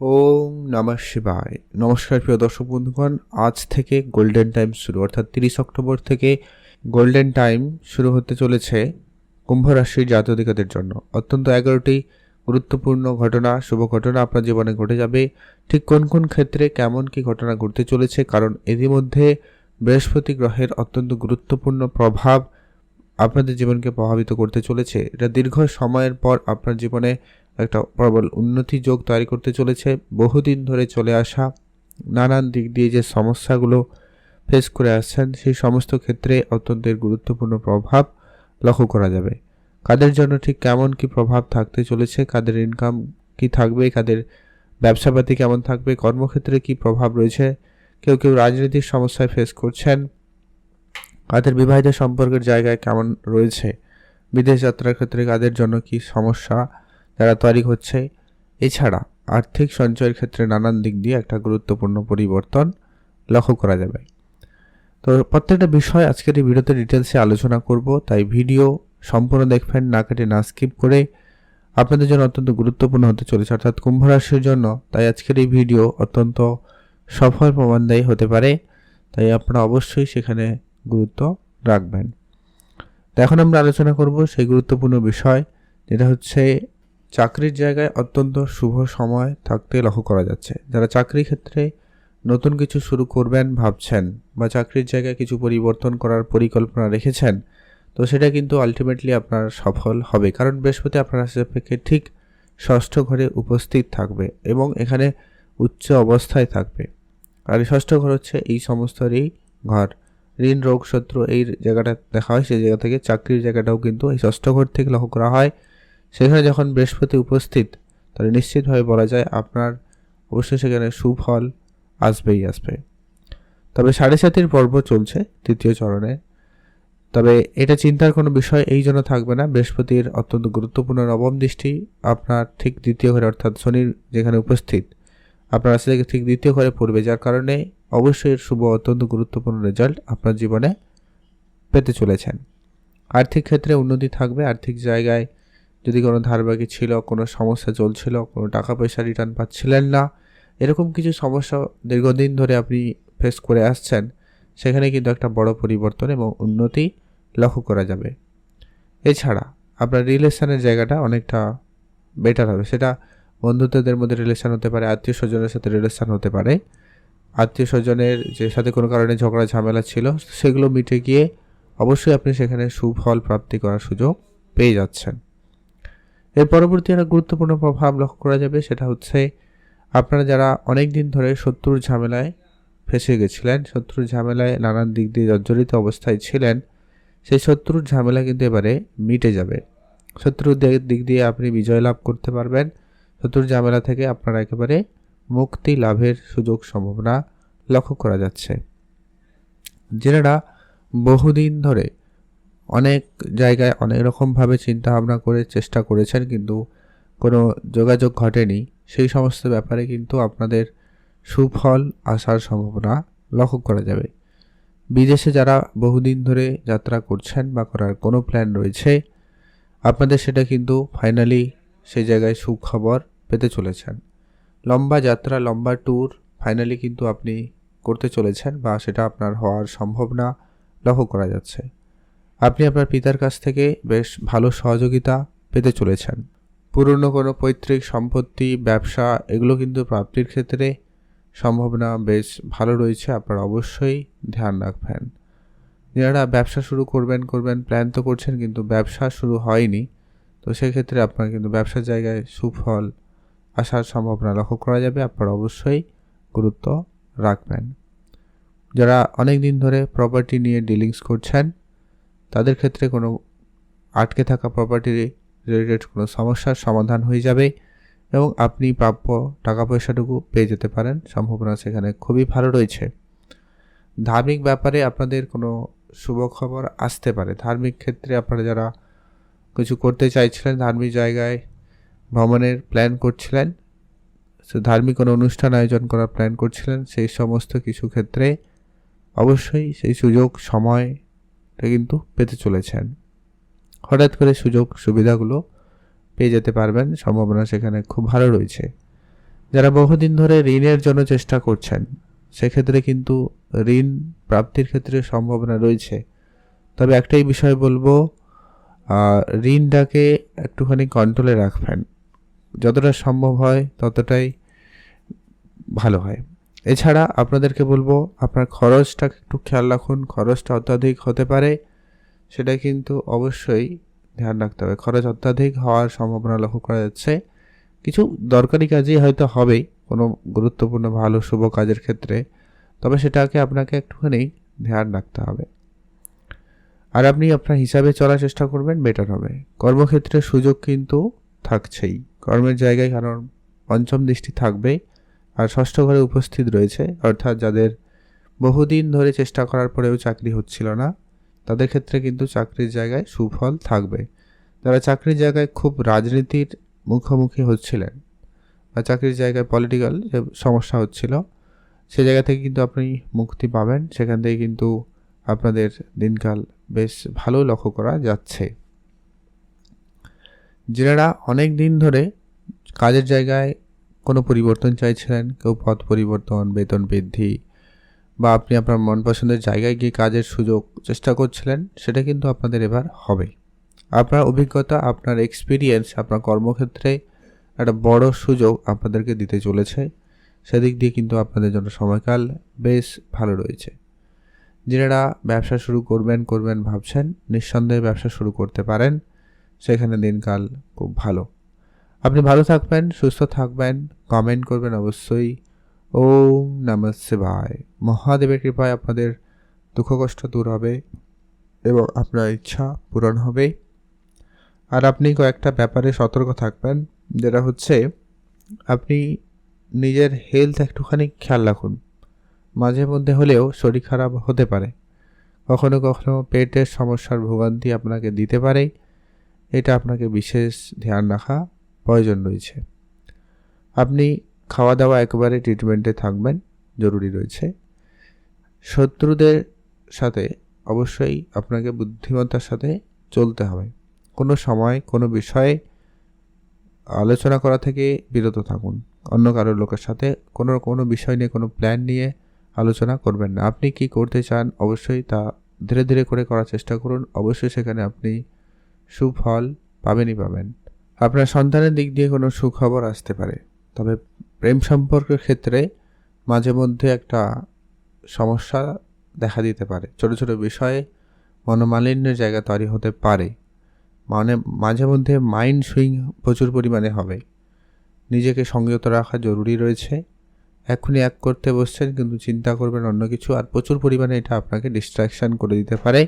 ওম নমঃ শিবায়। নমস্কার প্রিয় দর্শক বন্ধুগণ, আজ থেকে গোল্ডেন টাইম শুরু, অর্থাৎ তিরিশ অক্টোবর থেকে গোল্ডেন টাইম শুরু হতে চলেছে কুম্ভ রাশির জাতধিকাদের জন্য। অত্যন্ত এগারোটি গুরুত্বপূর্ণ ঘটনা, শুভ ঘটনা আপনার জীবনে ঘটে যাবে। ঠিক কোন কোন ক্ষেত্রে কেমন কি ঘটনা ঘটতে চলেছে? কারণ ইতিমধ্যে বৃহস্পতি গ্রহের অত্যন্ত গুরুত্বপূর্ণ প্রভাব আপনাদের জীবনকে প্রভাবিত করতে চলেছে। এটা দীর্ঘ সময়ের পর আপনার জীবনে একটা প্রবল উন্নতি যোগ তৈরি করতে চলেছে। বহুদিন ধরে চলে আসা নানান দিক দিয়ে যে সমস্যাগুলো ফেস করে আসছেন, সেই সমস্ত ক্ষেত্রে অত্যন্ত গুরুত্বপূর্ণ প্রভাব লক্ষ্য করা যাবে। কাদের জন্য ঠিক কেমন কি প্রভাব থাকতে চলেছে, কাদের ইনকাম কি থাকবে, কাদের ব্যবসাপাতি কেমন থাকবে, কর্মক্ষেত্রে কি প্রভাব রয়েছে, কেউ কেউ রাজনৈতিক সমস্যায় ফেস করছেন, কাদের বিবাহিত সম্পর্কের জায়গায় কেমন রয়েছে, বিদেশ যাত্রার ক্ষেত্রে কাদের জন্য কি সমস্যা যারা তৈরি হচ্ছে। এছাড়া আর্থিক সঞ্চয়ের ক্ষেত্রে নানান দিক দিয়ে একটা গুরুত্বপূর্ণ পরিবর্তন লক্ষ্য করা যাবে। তো প্রত্যেকটা বিষয় আজকের এই ভিডিওতে ডিটেলসে আলোচনা করব, তাই ভিডিও সম্পূর্ণ দেখবেন, না কেটে না স্কিপ করে আপনাদের জন্য অত্যন্ত গুরুত্বপূর্ণ হতে চলেছে, অর্থাৎ কুম্ভ রাশির জন্য। তাই আজকের এই ভিডিও অত্যন্ত সফল প্রমাণদায়ী হতে পারে, তাই আপনারা অবশ্যই সেখানে গুরুত্ব রাখবেন। তো এখন আমরা আলোচনা করব সেই গুরুত্বপূর্ণ বিষয়, যেটা হচ্ছে চাকরির জায়গায় অত্যন্ত শুভ সময় থাকতে লক্ষ্য করা যাচ্ছে। যারা চাকরি ক্ষেত্রে নতুন কিছু শুরু করবেন, ভাবছেন বা চাকরির জায়গায় কিছু পরিবর্তন করার পরিকল্পনা রেখেছেন, তো সেটা কিন্তু আলটিমেটলি আপনার সফল হবে। কারণ বৃহস্পতি আপনার সাপেক্ষে ঠিক ষষ্ঠ ঘরে উপস্থিত থাকবে এবং এখানে উচ্চ অবস্থায় থাকবে। আর ষষ্ঠ ঘর হচ্ছে এই সমস্তরই ঘর। ঋণ রোগ শত্রু এই জায়গাটা দেখা হয়, সেই জায়গা থেকে চাকরির জায়গাটাও কিন্তু এই ষষ্ঠ ঘর থেকে লক্ষ্য করা হয়। সেখানে যখন বৃহস্পতি উপস্থিত, তাহলে নিশ্চিতভাবে বলা যায় আপনার অবশ্যই সেখানে সুফল আসবেই আসবে। তবে সাড়ে সাতির পর্ব চলছে তৃতীয় চরণে। তবে এটা চিন্তার কোনো বিষয়, এই জন্য থাকবে না। বৃহস্পতির অত্যন্ত গুরুত্বপূর্ণ নবম দৃষ্টি আপনার ঠিক দ্বিতীয় ঘরে, অর্থাৎ শনির যেখানে উপস্থিত, আপনার থেকে ঠিক দ্বিতীয় ঘরে পড়বে, যার কারণে অবশ্যই শুভ, অত্যন্ত গুরুত্বপূর্ণ রেজাল্ট আপনার জীবনে পেতে চলেছেন। আর্থিক ক্ষেত্রে উন্নতি থাকবে, আর্থিক জায়গায় যদি কোনো ধারবাকি ছিল, কোনো সমস্যা চলছিল, কোনো টাকা পয়সা রিটার্ন পাচ্ছিলেন না, এরকম কিছু সমস্যা দীর্ঘদিন ধরে আপনি ফেস করে আসছেন, সেখানে কিন্তু একটা বড় পরিবর্তন এবং উন্নতি লক্ষ্য করা যাবে। এছাড়া আপনার রিলেশনের জায়গাটা অনেকটা বেটার হবে। সেটা বন্ধুত্বদের মধ্যে রিলেশন হতে পারে, আত্মীয় স্বজনের সাথে রিলেশন হতে পারে। আত্মীয় স্বজনের যে সাথে কোনো কারণে ঝগড়া, ঝামেলা ছিল, সেগুলো মিটে গিয়ে অবশ্যই আপনি সেখানে সুফল প্রাপ্তি করার সুযোগ পেয়ে যাচ্ছেন। এর পরবর্তী একটা গুরুত্বপূর্ণ প্রভাব লক্ষ্য করা যাবে, সেটা হচ্ছে আপনারা যারা অনেক দিন ধরে শত্রুর ঝামেলায় ফেসে গেছিলেন, শত্রুর ঝামেলায় নানান দিক দিয়ে জর্জরিত অবস্থায় ছিলেন, সেই শত্রুর ঝামেলা কিন্তু এবারে মিটে যাবে। শত্রুর দিক দিয়ে আপনি বিজয় লাভ করতে পারবেন, শত্রুর ঝামেলা থেকে আপনারা একেবারে মুক্তি লাভের সুযোগ সম্ভাবনা লক্ষ্য করা যাচ্ছে। যেনারা বহুদিন ধরে অনেক জায়গায় অনেক রকমভাবে চিন্তা ভাবনা করে চেষ্টা করেছেন, কিন্তু কোনো যোগাযোগ ঘটেনি। সেই সমস্ত ব্যাপারে কিন্তু আপনাদের সুফল আসার সম্ভাবনা লক্ষ্য করা যাবে। বিদেশে যারা বহুদিন ধরে যাত্রা করছেন বা করার কোনো প্ল্যান রয়েছে, আপনাদের সেটা কিন্তু ফাইনালি সেই জায়গায় সুখবর পেতে চলেছেন। লম্বা যাত্রা, লম্বা ট্যুর ফাইনালি কিন্তু আপনি করতে চলেছেন বা সেটা আপনার হওয়ার সম্ভাবনা লক্ষ্য করা যাচ্ছে। আপনি আপনার পিতার কাছ থেকে বেশ ভালো সহযোগিতা পেতে চলেছেন। পুরনো কোনো পৈতৃক সম্পত্তি, ব্যবসা, এগুলো কিন্তু প্রাপ্তির ক্ষেত্রে সম্ভাবনা বেশ ভালো রয়েছে, আপনারা অবশ্যই ধ্যান রাখবেন। যারা ব্যবসা শুরু করবেন করবেন প্ল্যান তো করছেন, কিন্তু ব্যবসা শুরু হয়নি, তো সেক্ষেত্রে আপনার কিন্তু ব্যবসার জায়গায় সুফল আসার সম্ভাবনা লক্ষ্য করা যাবে। আপনারা অবশ্যই গুরুত্ব রাখবেন। যারা অনেক দিন ধরে প্রপার্টি নিয়ে ডিলিংস করছেন তাদের ক্ষেত্রে কোনো আটকে থাকা প্রপার্টি রিলেটেড কোনো সমস্যার সমাধান হয়ে যাবে এবং আপনি প্রাপ্য টাকা পয়সাটুকু পেয়ে যেতে পারেন। সম্ভাবনা সেখানে খুবই ভালো রয়েছে। ধার্মিক ব্যাপারে আপনাদের কোনো শুভ খবর আসতে পারে। ধার্মিক ক্ষেত্রে আপনারা যারা কিছু করতে চাইছিলেন, ধার্মিক জায়গায় ভ্রমণের প্ল্যান করছিলেন, সে ধার্মিক কোনো অনুষ্ঠান আয়োজন করার প্ল্যান করছিলেন, সেই সমস্ত কিছু ক্ষেত্রে অবশ্যই সেই সুযোগ সময়টা কিন্তু পেতে চলেছেন। হঠাৎ করে সুযোগ সুবিধাগুলো পেয়ে যেতে পারবেন, সম্ভাবনা সেখানে খুব ভালো রয়েছে। যারা বহুদিন ধরে ঋণের জন্য চেষ্টা করছেন, সেক্ষেত্রে কিন্তু ঋণ প্রাপ্তির ক্ষেত্রে সম্ভাবনা রয়েছে। তবে একটাই বিষয় বলব ঋণটাকে একটুখানি কন্ট্রোলে রাখবেন। যতটা সম্ভব হয় ততটাই ভালো হয়। এছাড়া আপনাদেরকে বলব, আপনার খরচটা একটু খেয়াল রাখুন, খরচটা অত্যাধিক হতে পারে, সেটা কিন্তু অবশ্যই ধ্যান রাখতে হবে। খরচ অত্যাধিক হওয়ার সম্ভাবনা লক্ষ্য করা যাচ্ছে। কিছু দরকারি কাজই হয়তো হবেই কোনো গুরুত্বপূর্ণ ভালো শুভ কাজের ক্ষেত্রে, তবে সেটাকে আপনাকে একটুখানি ধ্যান রাখতে হবে। আর আপনি আপনার হিসাবে চলার চেষ্টা করবেন বেটার হবে। কর্মক্ষেত্রে সুযোগ কিন্তু থাকছেই। কর্মের জায়গায় কারণ পঞ্চম দৃষ্টি থাকবে। আর ষষ্ঠ ঘরে উপস্থিত রয়েছে, অর্থাৎ যাদের বহুদিন ধরে চেষ্টা করার পরেও চাকরি হচ্ছিল না, তাদের ক্ষেত্রে কিন্তু চাকরির জায়গায় সুফল থাকবে। যারা চাকরির জায়গায় খুব রাজনীতির মুখোমুখি হচ্ছিলেন বা চাকরির জায়গায় পলিটিক্যাল যে সমস্যা হচ্ছিল, সে জায়গা থেকে কিন্তু আপনি মুক্তি পাবেন। সেখান থেকে কিন্তু আপনাদের দিনকাল বেশ ভালো লক্ষ্য করা যাচ্ছে। যারা অনেক দিন ধরে কাজের জায়গায় কোনো পরিবর্তন চাইছিলেন? কেউ পথ পরিবর্তন, বেতন বৃদ্ধি বা আপনি আপনার মন পছন্দের জায়গায় গিয়ে কাজের সুযোগ চেষ্টা করছিলেন? সেটা কিন্তু আপনাদের এবার হবে। আপনার অভিজ্ঞতা, আপনার এক্সপিরিয়েন্স আপনার কর্মক্ষেত্রে একটা বড় সুযোগ আপনাদেরকে দিতে চলেছে। সেদিক দিয়ে কিন্তু আপনাদের জন্য সময়কাল বেশ ভালো রয়েছে। যারা ব্যবসা শুরু করবেন করবেন ভাবছেন, নিঃসন্দেহে ব্যবসা শুরু করতে পারেন। সেখানে দিনকাল খুব ভালো। আপনি ভালো থাকবেন, সুস্থ থাকবেন কমেন্ট করবেন অবশ্যই। ও নমঃ শিবায়। মহাদেবের কৃপায় আপনাদের দুঃখ কষ্ট দূর হবে এবং আপনার ইচ্ছা পূরণ হবে। আর আপনি কয়েকটা ব্যাপারে সতর্ক থাকবেন, যেটা হচ্ছে আপনি নিজের হেলথ একটুখানি খেয়াল রাখুন। মাঝে মধ্যে হলেও শরীর খারাপ হতে পারে। কখনো কখনো পেটের সমস্যার ভোগান্তি আপনাকে দিতে পারে। এটা আপনাকে বিশেষ ধ্যান রাখা প্রয়োজন রয়েছে। আপনি খাওয়া দাওয়া একেবারে ট্রিটমেন্টে থাকবেন, জরুরি রয়েছে। শত্রুদের সাথে অবশ্যই আপনাকে বুদ্ধিমত্তার সাথে চলতে হবে। কোনো সময়, কোনো বিষয়ে আলোচনা করা থেকে বিরত থাকুন। অন্য কারোর লোকের সাথে কোনো কোনো বিষয় নিয়ে, কোনো প্ল্যান নিয়ে আলোচনা করবেন না। আপনি কি করতে চান অবশ্যই তা ধীরে ধীরে করে করার চেষ্টা করুন। অবশ্যই সেখানে আপনি সুফল পাবেনই পাবেন। আপনার সন্তানের দিক দিয়ে কোনো সুখবর আসতে পারে। তবে প্রেম সম্পর্কের ক্ষেত্রে মাঝে মধ্যে একটা সমস্যা দেখা দিতে পারে। ছোট ছোট বিষয়ে মনোমালিন্যের জায়গা তৈরি হতে পারে। মানে মাঝে মধ্যে মাইন্ড সুইং প্রচুর পরিমাণে হবে। নিজেকে সংযত রাখা জরুরি রয়েছে। এখনই এক করতে বসছেন কিন্তু চিন্তা করবেন অন্য কিছু আর প্রচুর পরিমাণে এটা আপনাকে ডিস্ট্রাকশান করে দিতে পারে।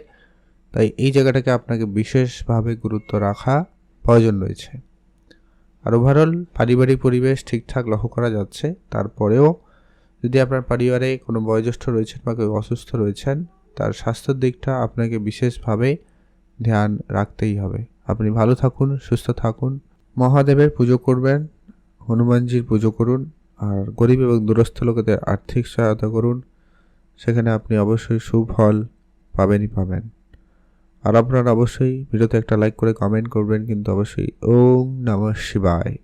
তাই এই জায়গাটাকে আপনাকে বিশেষভাবে গুরুত্ব রাখা প্রয়োজন রয়েছে। আর ওভারঅল পারিবারিক পরিবেশ ঠিকঠাক লক্ষ্য করা যাচ্ছে। তারপরেও যদি আপনার পরিবারে কোনো বয়োজ্যেষ্ঠ রয়েছেন বা কেউ অসুস্থ রয়েছেন, তার স্বাস্থ্যের দিকটা আপনাকে বিশেষভাবে ধ্যান রাখতেই হবে। আপনি ভালো থাকুন, সুস্থ থাকুন, মহাদেবের পুজো করবেন, হনুমানজির পুজো করুন, আর গরিব এবং দূরস্থ লোকেদের আর্থিক সহায়তা করুন। সেখানে আপনি অবশ্যই সুফল পাবেনই পাবেন। আর আপনারা অবশ্যই ভিডিওতে একটা লাইক করে কমেন্ট করবেন কিন্তু অবশ্যই ওম নমঃ শিবায়।